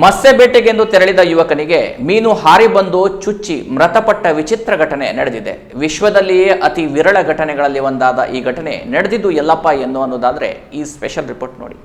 ಮತ್ಸ್ಯ ಬೇಟೆಗೆಂದು ತೆರಳಿದ ಯುವಕನಿಗೆ ಮೀನು ಹಾರಿ ಬಂದು ಚುಚ್ಚಿ ಮೃತಪಟ್ಟ ವಿಚಿತ್ರ ಘಟನೆ ನಡೆದಿದೆ. ವಿಶ್ವದಲ್ಲಿಯೇ ಅತಿ ವಿರಳ ಘಟನೆಗಳಲ್ಲಿ ಒಂದಾದ ಈ ಘಟನೆ ನಡೆದಿದ್ದು ಎಲ್ಲಪ್ಪ ಎನ್ನುವುದಾದರೆ ಈ ಸ್ಪೆಷಲ್ ರಿಪೋರ್ಟ್ ನೋಡಿ.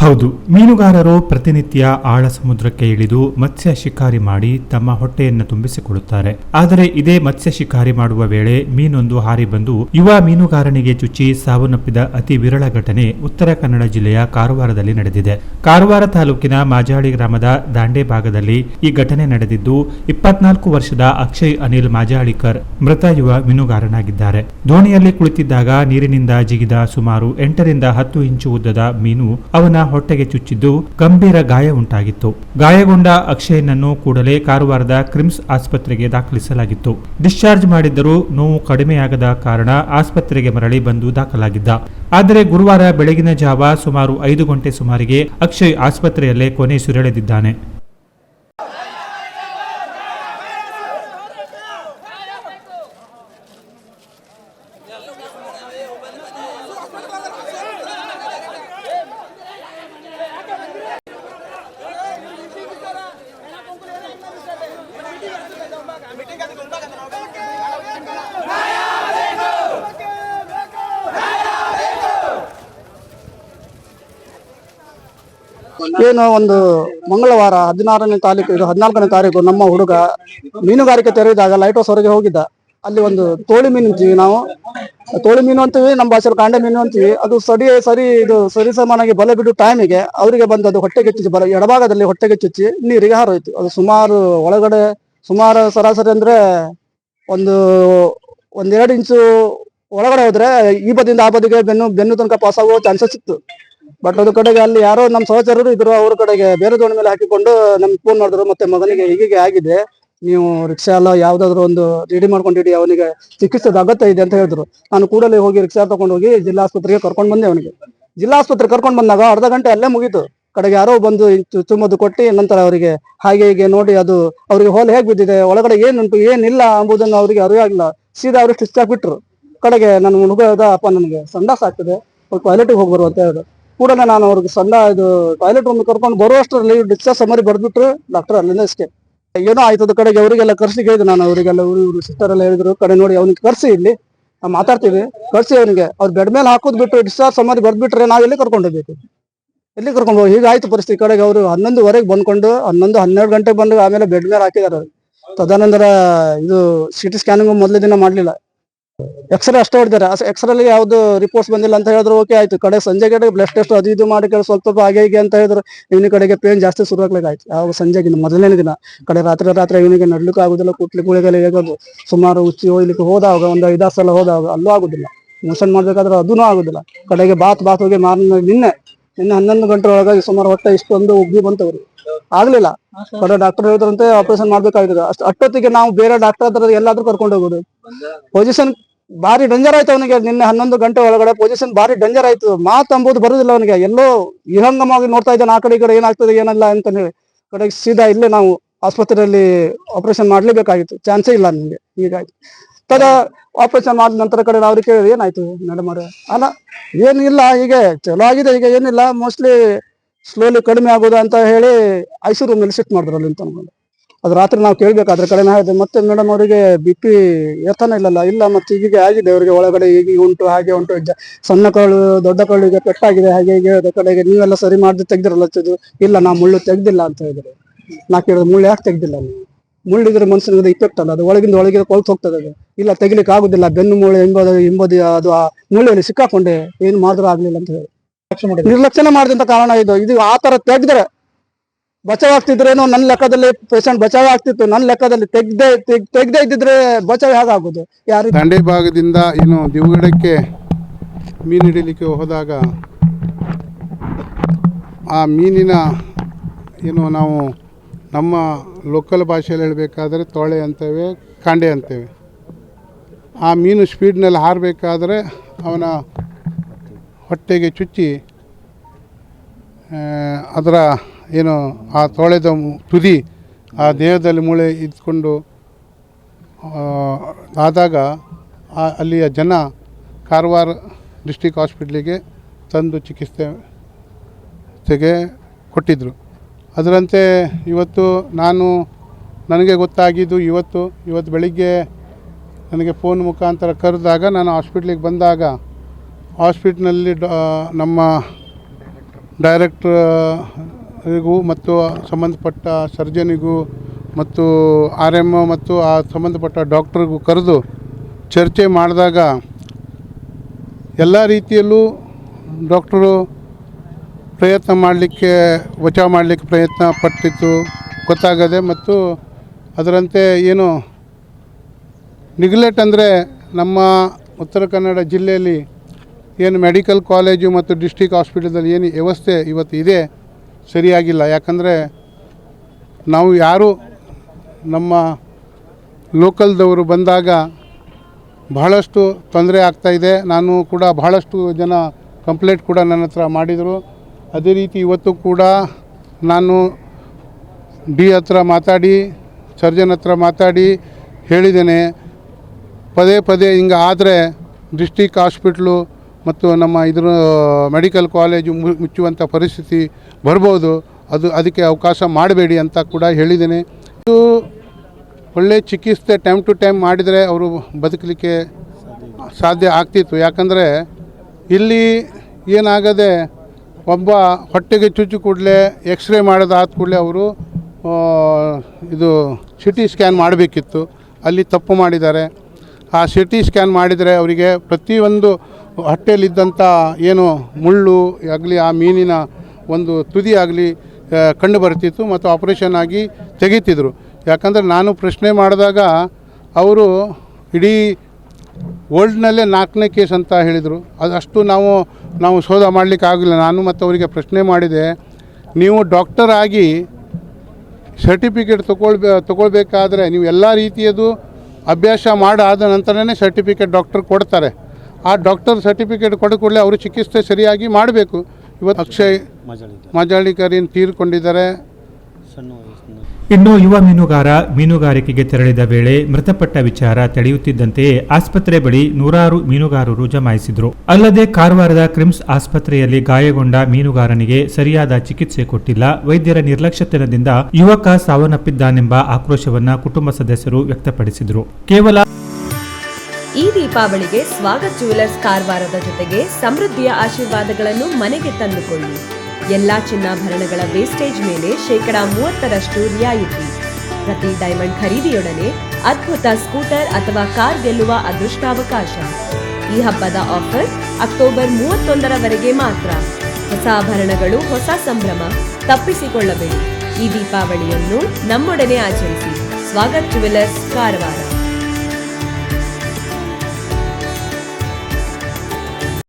ಹೌದು, ಮೀನುಗಾರರು ಪ್ರತಿನಿತ್ಯ ಆಳ ಸಮುದ್ರಕ್ಕೆ ಇಳಿದು ಮತ್ಸ್ಯ ಶಿಕಾರಿ ಮಾಡಿ ತಮ್ಮ ಹೊಟ್ಟೆಯನ್ನು ತುಂಬಿಸಿಕೊಳ್ಳುತ್ತಾರೆ. ಆದರೆ ಇದೇ ಮತ್ಸ್ಯ ಶಿಕಾರಿ ಮಾಡುವ ವೇಳೆ ಮೀನೊಂದು ಹಾರಿ ಬಂದು ಯುವ ಮೀನುಗಾರನಿಗೆ ಚುಚ್ಚಿ ಸಾವನ್ನಪ್ಪಿದ ಅತಿ ವಿರಳ ಘಟನೆ ಉತ್ತರ ಕನ್ನಡ ಜಿಲ್ಲೆಯ ಕಾರವಾರದಲ್ಲಿ ನಡೆದಿದೆ. ಕಾರವಾರ ತಾಲೂಕಿನ ಮಾಜಾಳಿ ಗ್ರಾಮದ ದಾಂಡೆ ಭಾಗದಲ್ಲಿ ಈ ಘಟನೆ ನಡೆದಿದ್ದು, ಇಪ್ಪತ್ನಾಲ್ಕು ವರ್ಷದ ಅಕ್ಷಯ್ ಅನಿಲ್ ಮಾಜಾಳಿಕರ್ ಮೃತ ಯುವ ಮೀನುಗಾರನಾಗಿದ್ದಾರೆ. ದೋಣಿಯಲ್ಲಿ ಕುಳಿತಿದ್ದಾಗ ನೀರಿನಿಂದ ಜಿಗಿದ ಸುಮಾರು ಎಂಟರಿಂದ ಹತ್ತು ಇಂಚು ಉದ್ದದ ಮೀನು ಅವನ ಹೊಟ್ಟೆಗೆ ಚುಚ್ಚಿದ್ದು ಗಂಭೀರ ಗಾಯ ಉಂಟಾಗಿತ್ತು. ಗಾಯಗೊಂಡ ಅಕ್ಷಯನನ್ನು ಕೂಡಲೇ ಕಾರವಾರದ ಕ್ರಿಮ್ಸ್ ಆಸ್ಪತ್ರೆಗೆ ದಾಖಲಿಸಲಾಗಿತ್ತು. ಡಿಸ್ಚಾರ್ಜ್ ಮಾಡಿದ್ದರೂ ನೋವು ಕಡಿಮೆಯಾಗದ ಕಾರಣ ಆಸ್ಪತ್ರೆಗೆ ಮರಳಿ ಬಂದು ದಾಖಲಾಗಿದ್ದ. ಆದರೆ ಗುರುವಾರ ಬೆಳಗಿನ ಜಾವ ಸುಮಾರು ಐದು ಗಂಟೆ ಸುಮಾರಿಗೆ ಅಕ್ಷಯ್ ಆಸ್ಪತ್ರೆಯಲ್ಲೇ ಕೊನೆ ಸುರಳೆದಿದ್ದಾನೆ ಏನು ಒಂದು ಮಂಗಳವಾರ ಹದಿನಾರನೇ ತಾರೀಕು, ಇದು ಹದಿನಾಲ್ಕನೇ ತಾರೀಕು ನಮ್ಮ ಹುಡುಗ ಮೀನುಗಾರಿಕೆ ತೆರೆದಾಗ ಲೈಟ್ ಹೌಸ್ ಹೊರಗೆ ಹೋಗಿದ್ದ. ಅಲ್ಲಿ ಒಂದು ತೋಳಿ ಮೀನು ಅಂತೀವಿ ನಾವು. ತೋಳಿ ಮೀನು ಅಂತೀವಿ, ನಮ್ಮ ಭಾಷೆಯಲ್ಲಿ ಕಾಂಡೆ ಮೀನು ಅಂತೀವಿ. ಅದು ಸರಿ ಸರಿ, ಇದು ಸರಿ ಸಮಾನಾಗಿ ಬಲೆ ಬಿಡು ಟೈಮಿಗೆ ಅವರಿಗೆ ಬಂದು ಅದು ಹೊಟ್ಟೆಗೆ ಚುಚ್ಚಿ ಬಲ ಎಡಭಾಗದಲ್ಲಿ ಹೊಟ್ಟೆ ಚುಚ್ಚಿ ನೀರಿಗೆ ಹಾರೋಯ್ತು. ಅದು ಸುಮಾರು ಒಳಗಡೆ, ಸುಮಾರು ಸರಾಸರಿ ಅಂದ್ರೆ ಒಂದು, ಒಂದೆರಡು ಇಂಚು ಒಳಗಡೆ ಹೋದ್ರೆ ಈ ಬದಿಯಿಂದ ಆ ಬದಿಗೆ ಬೆನ್ನು ಬೆನ್ನು ತನಕ ಪಾಸ್ ಆಗೋ ಚಾನ್ಸಸ್ ಇತ್ತು. ಬಟ್ ಅದು ಕಡೆಗೆ ಅಲ್ಲಿ ಯಾರೋ ನಮ್ಮ ಸಹಚರರು ಇದ್ರು, ಅವ್ರ ಕಡೆಗೆ ಬೇರೆ ದೋಣಿ ಮೇಲೆ ಹಾಕಿಕೊಂಡು ನಮ್ಗೆ ಫೋನ್ ಮಾಡಿದ್ರು, ಮತ್ತೆ ಮಗನಿಗೆ ಹೀಗೆ ಆಗಿದೆ. ನೀವು ರಿಕ್ಷಾ ಎಲ್ಲ ಯಾವ್ದಾದ್ರು ಒಂದು ರೆಡಿ ಮಾಡ್ಕೊಂಡಿಡಿ, ಅವನಿಗೆ ಚಿಕಿತ್ಸೆದ ಅಗತ್ಯ ಇದೆ ಅಂತ ಹೇಳಿದ್ರು. ನಾನು ಕೂಡಲೇ ಹೋಗಿ ರಿಕ್ಷಾ ತಗೊಂಡು ಹೋಗಿ ಜಿಲ್ಲಾ ಆಸ್ಪತ್ರೆಗೆ ಕರ್ಕೊಂಡು ಬಂದೆ ಅವನಿಗೆ. ಜಿಲ್ಲಾ ಆಸ್ಪತ್ರೆ ಕರ್ಕೊಂಡು ಬಂದಾಗ ಅರ್ಧ ಗಂಟೆ ಅಲ್ಲೇ ಮುಗೀತು. ಕಡೆಗೆ ಯಾರೋ ಬಂದು ಚುಮ್ಮದು ಕೊಟ್ಟು, ನಂತರ ಅವರಿಗೆ ಹಾಗೆ ಹೀಗೆ ನೋಡಿ ಅದು ಅವರಿಗೆ ಹೋಲ್ ಹೇಗೆ ಬಿದ್ದಿದೆ, ಒಳಗಡೆ ಏನುಂಟು ಏನಿಲ್ಲ ಎಂಬುದನ್ನು ಅವರಿಗೆ ಅರಿವಾಗಿಲ್ಲ. ಸೀದಾ ಅವರು ಸ್ಟಿಚ್ ಬಿಟ್ರು ಕಡೆಗೆ ನನ್ನ ಹುಡುಗ ಅಪ್ಪ ನನಗೆ ಸಂಡಾಸ ಆಗ್ತದೆ ಟಾಯ್ಲೆಟ್ಗೆ ಹೋಗಿ ಬರು ಅಂತ ಹೇಳಿದ್ರು. ಕೂಡಲೇ ನಾನು ಅವ್ರಿಗೆ ಸಣ್ಣ ಇದು ಟಾಯ್ಲೆಟ್ ರೂಮ್ ಕರ್ಕೊಂಡು ಬರುವಷ್ಟರಲ್ಲಿ ಡಿಸ್ಚಾರ್ಜ್ ಸಮರಿ ಬರ್ದ್ಬಿಟ್ರು ಡಾಕ್ಟರ್ ಅಲ್ಲಿಂದ ಅಷ್ಟೇ ಏನೋ ಆಯ್ತದ ಕಡೆಗೆ, ಅವರಿಗೆಲ್ಲ ಕರ್ಸಿ ಹೇಳಿದೆ ನಾನು, ಅವರಿಗೆಲ್ಲ ಇವರು ಸಿಸ್ಟರ್ ಎಲ್ಲ ಹೇಳಿದ್ರು, ಕಡೆ ನೋಡಿ ಅವ್ನಿಗೆ ಕರ್ಸಿ ಇಲ್ಲಿ. ನಾವು ಮಾತಾಡ್ತೀವಿ, ಕರ್ಸಿ ಅವನಿಗೆ. ಅವ್ರು ಬೆಡ್ ಮೇಲೆ ಹಾಕೋದು ಬಿಟ್ಟು ಡಿಸ್ಚಾರ್ಜ್ ಸಮರಿ ಬರ್ದ್ಬಿಟ್ರೆ ನಾವು ಎಲ್ಲಿ ಕರ್ಕೊಂಡು ಹೋಗ್ಬೇಕು? ಎಲ್ಲಿ ಕರ್ಕೊಂಡು ಹೋಗಿ? ಹೀಗಾಯ್ತು ಪರಿಸ್ಥಿತಿ. ಕಡೆಗೆ ಅವರು ಹನ್ನೊಂದುವರೆಗೆ ಬಂದ್ಕೊಂಡು, ಹನ್ನೊಂದು, ಹನ್ನೆರಡು ಗಂಟೆಗೆ ಬಂದು ಆಮೇಲೆ ಬೆಡ್ ಮೇಲೆ ಹಾಕಿದಾರೆ ಅವ್ರು. ತದನಂತರ ಇದು ಸಿಟಿ ಸ್ಕ್ಯಾನಿಂಗ್ ಮೊದಲ ದಿನ ಮಾಡ್ಲಿಲ್ಲ. ಎಕ್ಸ್ರೇ ಅಷ್ಟೇ ಹೊಡಿದಾರೆ? ಎಕ್ಸ್ರೇಲಿ ಯಾವ್ದು ರಿಪೋರ್ಟ್ಸ್ ಬಂದಿಲ್ಲ ಅಂತ ಹೇಳಿದ್ರು ಓಕೆ ಆಯ್ತು. ಕಡೆ ಸಂಜೆ ಕಡೆ ಬ್ಲಡ್ ಟೆಸ್ಟ್ ಅದು ಇದು ಮಾಡಿ ಕೇಳಿ ಸ್ವಲ್ಪ ಸ್ವಲ್ಪ ಹಾಗೆ ಹೀಗೆ ಅಂತ ಹೇಳಿದ್ರು. ಇವ್ನ ಕಡೆಗೆ ಪೇನ್ ಜಾಸ್ತಿ ಶುರು ಆಗ್ಲಿಕ್ಕೆ ಆಯ್ತು. ಯಾವ ಸಂಜೆಗಿನ ಮೊದಲನೇ ದಿನ. ಕಡೆ ರಾತ್ರಿ ರಾತ್ರಿ ಇವನಿಗೆ ನಡ್ಲಿಕ್ಕೆ ಆಗುದಿಲ್ಲ ಕೂಟ್ಲಿ ಗುಳಿಗೆಲ್ಲ ಹೇಗೋದು ಸುಮಾರು ಉಚ್ಚಿ ಹೋಗ್ಲಿಕ್ಕೆ ಹೋದಾಗ ಒಂದು ಐದಾರು ಸಲ ಹೋದಾಗ ಅಲ್ಲೂ ಆಗುದಿಲ್ಲ. ಮೋಷನ್ ಮಾಡ್ಬೇಕಾದ್ರೆ ಅದೂ ಆಗುದಿಲ್ಲ. ಕಡೆಗೆ ಬಾತ್ ಬಾತ್ ಹೋಗಿ ಮಾರ್ನ ನಿನ್ನೆ ನಿನ್ನೆ ಹನ್ನೊಂದು ಗಂಟೆ ಒಳಗಾಗಿ ಸುಮಾರು ಹೊಟ್ಟೆ ಇಷ್ಟೊಂದು ಉಗ್ಗಿ ಬಂತವ್ರು. ಆಗ್ಲಿಲ್ಲ. ಕಡೆ ಡಾಕ್ಟರ್ ಹೇಳಿದ್ರಂತೆ ಆಪರೇಷನ್ ಮಾಡ್ಬೇಕಾಗಿದೆ ಅಷ್ಟು ಅಷ್ಟೊತ್ತಿಗೆ ನಾವು ಬೇರೆ ಡಾಕ್ಟರ್ ಹತ್ರ ಎಲ್ಲಾದ್ರೂ ಕರ್ಕೊಂಡು ಹೋಗೋದು. ಪೊಸಿಷನ್ ಭಾರಿ ಡೇಂಜರ್ ಆಯ್ತು ಅವನಿಗೆ. ನಿನ್ನೆ ಹನ್ನೊಂದು ಗಂಟೆ ಒಳಗಡೆ ಪೊಸಿಷನ್ ಭಾರಿ ಡೇಂಜರ್ ಆಯ್ತು. ಮಾತು ಅಂಬುದು ಬರುದಿಲ್ಲ ಅವನಿಗೆ. ಎಲ್ಲೋ ವಿಹಂಗಮವಾಗಿ ನೋಡ್ತಾ ಇದ್ದಾನೆ, ಆ ಕಡೆ ಈ ಕಡೆ ಏನಾಗ್ತದೆ, ಏನಲ್ಲ ಅಂತ ಹೇಳಿ. ಕಡೆಗೆ ಸೀದಾ ಇಲ್ಲೇ ನಾವು ಆಸ್ಪತ್ರೆಯಲ್ಲಿ ಆಪರೇಷನ್ ಮಾಡ್ಲೇಬೇಕಾಗಿತ್ತು. ಚಾನ್ಸೇ ಇಲ್ಲ ನಿಮ್ಗೆ. ಹೀಗಾಯ್ತು ತದ ಆಪರೇಷನ್ ಮಾಡಿದ ನಂತರ ಕಡೆ ಅವ್ರಿಗೆ ಕೇಳಿದ್ವಿ ಏನಾಯ್ತು ಮೇಡಮ್ ಅವ್ರೆ? ಅಲ್ಲ, ಏನಿಲ್ಲ, ಹೀಗೆ ಚಲೋ ಆಗಿದೆ ಈಗ ಏನಿಲ್ಲ. ಮೋಸ್ಟ್ಲಿ ಸ್ಲೋಲಿ ಕಡಿಮೆ ಆಗೋದು ಅಂತ ಹೇಳಿ ಐಸಿ ರೂಮ್ ಅಲ್ಲಿ ಶಿಫ್ಟ್ ಮಾಡಿದ್ರು ಅಲ್ಲಿ ಅಂತ ಅನ್ಕೊಂಡು ಅದು ರಾತ್ರಿ ನಾವು ಕೇಳ್ಬೇಕಾದ್ರೆ ಕಡೆ ಹೇಳಿದೆ ಮತ್ತೆ ಮೇಡಮ್ ಅವರಿಗೆ ಬಿ ಪಿ ಎತ್ತನ ಇಲ್ಲಲ್ಲ, ಇಲ್ಲ ಮತ್ತೆ ಹೀಗೆ ಆಗಿದೆ. ಅವರಿಗೆ ಒಳಗಡೆ ಹೀಗೆ ಉಂಟು, ಹಾಗೆ ಉಂಟು. ಸಣ್ಣ ಕಾಳು ದೊಡ್ಡ ಕಾಳಿಗೆ ಪೆಟ್ಟಾಗಿದೆ, ಹಾಗೆ ಹೀಗೆ ಕಡೆಗೆ ನೀವೆಲ್ಲ ಸರಿ ಮಾಡಿದ್ರೆ ತೆಗ್ದಿರಲ್ಲ ಅಂತಿದ್ರು. ಇಲ್ಲ ನಾ ಮುಳ್ಳು ತೆಗ್ದಿಲ್ಲ ಅಂತ ಹೇಳಿದ್ರು. ನಾ ಕೇಳಿದ್ರೆ, ಮುಳ್ಳು ಯಾಕೆ ತೆಗ್ದಿಲ್ಲ ಮುಳ್ಳಿದ್ರೆ ಮನುಷ್ಯನಿಗೆ ಇಫೆಕ್ಟ್ ಅಲ್ಲ. ಅದು ಒಳಗಿಂದ ಒಳಗೆ ಕೊಳ್ತು ಹೋಗ್ತದೆ ಅದು. ಇಲ್ಲ, ತೆಗಿಲಿಕ್ಕೆ ಆಗುದಿಲ್ಲ. ಬೆನ್ನು ಮೂಳೆ ಎಂಬುದ ಎಂಬುದು ಅದು ಆ ಮುಳ್ಳಿಯಲ್ಲಿ ಸಿಕ್ಕಾಕೊಂಡೆ. ಏನು ಮಾಡಿದ್ರು ಆಗ್ಲಿಲ್ಲ ಅಂತ ಹೇಳಿ. ನಿರ್ಲಕ್ಷಣೆ ಮಾಡಿದಂತ ಕಾರಣ ಇದು. ಇದು ಆ ತರ ತೆಗ್ದ್ರೆ ಬಚಾವ್ ಆಗ್ತಿದ್ರೇನೋ ನನ್ನ ಲೆಕ್ಕದಲ್ಲಿ ಪೇಷಂಟ್ ಬಚಾವ್ ಆಗ್ತಿತ್ತು ನನ್ನ ಲೆಕ್ಕದಲ್ಲಿ ತೆಗ್ದೆ, ತೆಗ್- ತೆಗ್ದೇ ಇದ್ದಿದ್ರೆ ಬಚಾವ್ ಹೇಗಾಗೋದು? ಯಾರು ದಂಡೆ ಭಾಗದಿಂದ ಏನು ದಿವಗಡಕ್ಕೆ ಮೀನು ಹಿಡಿಲಿಕ್ಕೆ ಹೋದಾಗ ಆ ಮೀನಿನ ಏನು ನಾವು ನಮ್ಮ ಲೋಕಲ್ ಭಾಷೆಯಲ್ಲಿ ಹೇಳಬೇಕಾದ್ರೆ ತೊಳೆ ಅಂತೇವೆ, ಕಾಂಡೆ ಅಂತೇವೆ. ಆ ಮೀನು ಸ್ಪೀಡ್ನಲ್ಲಿ ಹಾರಬೇಕಾದ್ರೆ ಅವನ ಹೊಟ್ಟೆಗೆ ಚುಚ್ಚಿ ಅದರ ಏನು ಆ ತೊಳೆದ ತುದಿ ಆ ದೇಹದಲ್ಲಿ ಮೂಳೆ ಇದ್ಕೊಂಡು ಆದಾಗ ಅಲ್ಲಿಯ ಜನ ಕಾರವಾರ ಡಿಸ್ಟಿಕ್ ಹಾಸ್ಪಿಟ್ಲಿಗೆ ತಂದು ಚಿಕಿತ್ಸೆ ತೆಗೆ ಕೊಟ್ಟಿದ್ದರು ಅದರಂತೆ ಇವತ್ತು ನಾನು, ನನಗೆ ಗೊತ್ತಾಗಿದ್ದು ಇವತ್ತು ಇವತ್ತು ಬೆಳಿಗ್ಗೆ ನನಗೆ ಫೋನ್ ಮುಖಾಂತರ ಕರೆದಾಗ ನಾನು ಹಾಸ್ಪಿಟ್ಲಿಗೆ ಬಂದಾಗ ಹಾಸ್ಪಿಟ್ಲಲ್ಲಿ ನಮ್ಮ ನಮ್ಮ ಡೈರೆಕ್ಟ್ರಿಗೂ ಮತ್ತು ಸಂಬಂಧಪಟ್ಟ ಸರ್ಜನಿಗೂ ಮತ್ತು ಆರ್ ಎಂ ಮತ್ತು ಆ ಸಂಬಂಧಪಟ್ಟ ಡಾಕ್ಟ್ರಿಗೂ ಕರೆದು ಚರ್ಚೆ ಮಾಡಿದಾಗ ಎಲ್ಲ ರೀತಿಯಲ್ಲೂ ಡಾಕ್ಟರು ಪ್ರಯತ್ನ ಮಾಡಲಿಕ್ಕೆ ಬಚಾವ್ ಮಾಡಲಿಕ್ಕೆ ಪ್ರಯತ್ನ ಪಟ್ಟಿತ್ತು ಗೊತ್ತಾಗದೆ ಮತ್ತು ಅದರಂತೆ ಏನು ನಿಗ್ಲೆಟ್ ಅಂದರೆ ನಮ್ಮ ಉತ್ತರ ಕನ್ನಡ ಜಿಲ್ಲೆಯಲ್ಲಿ ಏನು ಮೆಡಿಕಲ್ ಕಾಲೇಜು ಮತ್ತು ಡಿಸ್ಟಿಕ್ ಹಾಸ್ಪಿಟಲ್ದಲ್ಲಿ ಏನು ವ್ಯವಸ್ಥೆ ಇವತ್ತು ಇದೆ. ಸರಿಯಾಗಿಲ್ಲ. ಯಾಕಂದರೆ ನಾವು ಯಾರು, ನಮ್ಮ ಲೋಕಲ್ದವರು ಬಂದಾಗ ಬಹಳಷ್ಟು ತೊಂದರೆ ಆಗ್ತಾಯಿದೆ ನಾನು ಕೂಡ ಬಹಳಷ್ಟು ಜನ ಕಂಪ್ಲೇಂಟ್ ಕೂಡ ನನ್ನ ಹತ್ರ ಮಾಡಿದರು. ಅದೇ ರೀತಿ ಇವತ್ತು ಕೂಡ ನಾನು ಡಿ ಹತ್ರ ಮಾತಾಡಿ, ಸರ್ಜನ್ ಹತ್ರ ಮಾತಾಡಿ ಹೇಳಿದ್ದೇನೆ. ಪದೇ ಪದೇ ಹಿಂಗೆ ಆದರೆ ಡಿಸ್ಟಿಕ್ ಹಾಸ್ಪಿಟ್ಲು ಮತ್ತು ನಮ್ಮ ಇದ್ರ ಮೆಡಿಕಲ್ ಕಾಲೇಜು ಮುಚ್ಚುವಂಥ ಪರಿಸ್ಥಿತಿ ಬರ್ಬೋದು, ಅದು ಅದಕ್ಕೆ ಅವಕಾಶ ಮಾಡಬೇಡಿ ಅಂತ ಕೂಡ ಹೇಳಿದ್ದೇನೆ. ಇದು ಒಳ್ಳೆ ಚಿಕಿತ್ಸೆ ಟೈಮ್ ಟು ಟೈಮ್ ಮಾಡಿದರೆ ಅವರು ಬದುಕಲಿಕ್ಕೆ ಸಾಧ್ಯ ಆಗ್ತಿತ್ತು. ಯಾಕಂದರೆ ಇಲ್ಲಿ ಏನಾಗದೆ ಒಬ್ಬ ಹೊಟ್ಟೆಗೆ ಚುಚ್ಚು ಕೂಡಲೇ ಎಕ್ಸ್ರೇ ಮಾಡೋದಾದ ಕೂಡಲೇ ಅವರು ಇದು ಸಿ ಟಿ ಸ್ಕ್ಯಾನ್ ಮಾಡಬೇಕಿತ್ತು. ಅಲ್ಲಿ ತಪ್ಪು ಮಾಡಿದ್ದಾರೆ. ಆ ಸಿ ಟಿ ಸ್ಕ್ಯಾನ್ ಮಾಡಿದರೆ ಅವರಿಗೆ ಪ್ರತಿಯೊಂದು ಹೊಟ್ಟೆಯಲ್ಲಿದ್ದಂಥ ಏನು ಮುಳ್ಳು ಆಗಲಿ, ಆ ಮೀನಿನ ಒಂದು ತುದಿ ಆಗಲಿ ಕಂಡು ಬರ್ತಿತ್ತು ಮತ್ತು ಆಪರೇಷನ್ ಆಗಿ ತೆಗೀತಿದ್ರು. ಯಾಕಂದರೆ ನಾನು ಪ್ರಶ್ನೆ ಮಾಡಿದಾಗ ಅವರು ಇಡೀ ವರ್ಲ್ಡ್ನಲ್ಲೇ ನಾಲ್ಕನೇ ಕೇಸ್ ಅಂತ ಹೇಳಿದರು. ಅಷ್ಟು ನಾವು ನಾವು ಶೋಧ ಮಾಡಲಿಕ್ಕೆ ಆಗಲಿಲ್ಲ. ನಾನು ಮತ್ತು ಅವರಿಗೆ ಪ್ರಶ್ನೆ ಮಾಡಿದೆ, ನೀವು ಡಾಕ್ಟರ್ ಆಗಿ ಸರ್ಟಿಫಿಕೇಟ್ ತಗೊಳ್ಬೇ, ತಗೊಳ್ಬೇಕಾದ್ರೆ ನೀವು ಎಲ್ಲ ರೀತಿಯದು ಅಭ್ಯಾಸ ಮಾಡಾದ ನಂತರನೇ ಸರ್ಟಿಫಿಕೇಟ್ ಡಾಕ್ಟರ್ ಕೊಡ್ತಾರೆ. ಆ ಡಾಕ್ಟರ್ ಸರ್ಟಿಫಿಕೇಟ್ ಕೊಡ ಕೂಡಲೇ ಅವರು ಚಿಕಿತ್ಸೆ ಸರಿಯಾಗಿ ಮಾಡಬೇಕು. ಇವತ್ತು ಅಕ್ಷಯ್ ಮಾಜಾಳಿಕರಿನ್ ತೀರ್ಕೊಂಡಿದ್ದಾರೆ. ಇನ್ನು ಯುವ ಮೀನುಗಾರ ಮೀನುಗಾರಿಕೆಗೆ ತೆರಳಿದ ವೇಳೆ ಮೃತಪಟ್ಟ ವಿಚಾರ ತಿಳಿಯುತ್ತಿದ್ದಂತೆಯೇ ಆಸ್ಪತ್ರೆ ಬಳಿ ನೂರಾರು ಮೀನುಗಾರರು ಜಮಾಯಿಸಿದ್ರು. ಅಲ್ಲದೆ ಕಾರವಾರದ ಕ್ರಿಮ್ಸ್ ಆಸ್ಪತ್ರೆಯಲ್ಲಿ ಗಾಯಗೊಂಡ ಮೀನುಗಾರನಿಗೆ ಸರಿಯಾದ ಚಿಕಿತ್ಸೆ ಕೊಟ್ಟಿಲ್ಲ. ವೈದ್ಯರ ನಿರ್ಲಕ್ಷ್ಯತನದಿಂದ ಯುವಕ ಸಾವನ್ನಪ್ಪಿದ್ದಾನೆಂಬ ಆಕ್ರೋಶವನ್ನ ಕುಟುಂಬ ಸದಸ್ಯರು ವ್ಯಕ್ತಪಡಿಸಿದ್ರು. ಕೇವಲ ಈ ದೀಪಾವಳಿಗೆ ಸ್ವಾಗತ್ ಜುವೆಲರ್ಸ್ ಕಾರವಾರದ ಜೊತೆಗೆ ಸಮೃದ್ಧಿಯ ಆಶೀರ್ವಾದಗಳನ್ನು ಮನೆಗೆ ತಂದುಕೊಳ್ಳಿ. ಎಲ್ಲಾ ಚಿನ್ನಾಭರಣಗಳ ವೇಸ್ಟೇಜ್ ಮೇಲೆ ಶೇಕಡ ಮೂವತ್ತರಷ್ಟು ರಿಯಾಯಿತಿ. ಪ್ರತಿ ಡೈಮಂಡ್ ಖರೀದಿಯೊಡನೆ ಅದ್ಭುತ ಸ್ಕೂಟರ್ ಅಥವಾ ಕಾರ್ ಗೆಲ್ಲುವ ಅದೃಷ್ಟಾವಕಾಶ. ಈ ಹಬ್ಬದ ಆಫರ್ ಅಕ್ಟೋಬರ್ ಮೂವತ್ತೊಂದರವರೆಗೆ ಮಾತ್ರ. ಹೊಸ ಆಭರಣಗಳು, ಹೊಸ ಸಂಭ್ರಮ ತಪ್ಪಿಸಿಕೊಳ್ಳಬೇಡಿ. ಈ ದೀಪಾವಳಿಯನ್ನು ನಮ್ಮೊಡನೆ ಆಚರಿಸಿ. ಸ್ವಾಗತ್ ಜುವೆಲ್ಲರ್ಸ್ ಕಾರವಾರ.